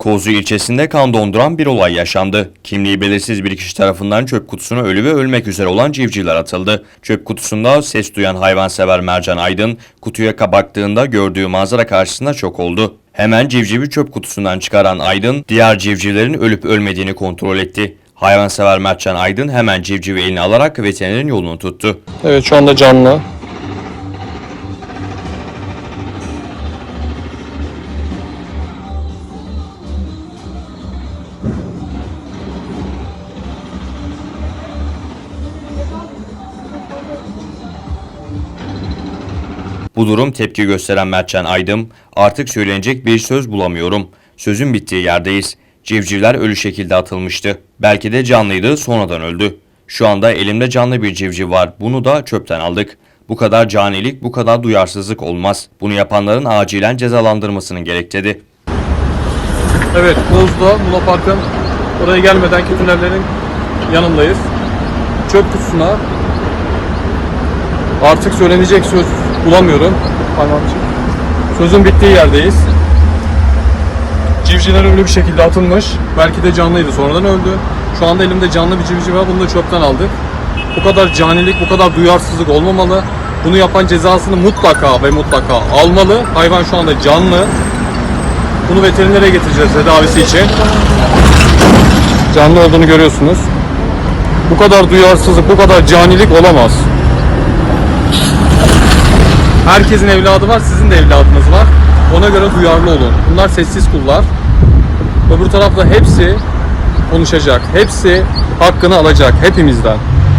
Kozlu ilçesinde kan donduran bir olay yaşandı. Kimliği belirsiz bir kişi tarafından çöp kutusuna ölü ve ölmek üzere olan civcivler atıldı. Çöp kutusunda ses duyan hayvansever Mercan Aydın, kutuya baktığında gördüğü manzara karşısında şok oldu. Hemen civcivi çöp kutusundan çıkaran Aydın, diğer civcivlerin ölüp ölmediğini kontrol etti. Hayvansever Mertcan Aydın hemen civcivi eline alarak veterinerin yolunu tuttu. Evet şu anda canlı. Bu durum tepki gösteren Mertcan Aydım, artık söylenecek bir söz bulamıyorum. Sözün bittiği yerdeyiz. Civcivler ölü şekilde atılmıştı. Belki de canlıydı sonradan öldü. Şu anda elimde canlı bir civciv var. Bunu da çöpten aldık. Bu kadar canilik, bu kadar duyarsızlık olmaz. Bunu yapanların acilen cezalandırmasının gerek dedi. Evet Bozda Luna Park'ın oraya gelmeden tünellerin yanındayız. Çöp kutusuna artık söylenecek söz bulamıyorum. Sözün bittiği yerdeyiz. Civcivler ölü bir şekilde atılmış. Belki de canlıydı sonradan öldü. Şu anda elimde canlı bir civciv var. Bunu da çöpten aldık. Bu kadar canilik, bu kadar duyarsızlık olmamalı. Bunu yapan cezasını mutlaka ve mutlaka almalı. Hayvan şu anda canlı. Bunu veterinere getireceğiz tedavisi için. Canlı olduğunu görüyorsunuz. Bu kadar duyarsızlık, bu kadar canilik olamaz. Herkesin evladı var, sizin de evladınız var. Ona göre duyarlı olun. Bunlar sessiz kullar. Öbür tarafta hepsi konuşacak. Hepsi hakkını alacak hepimizden.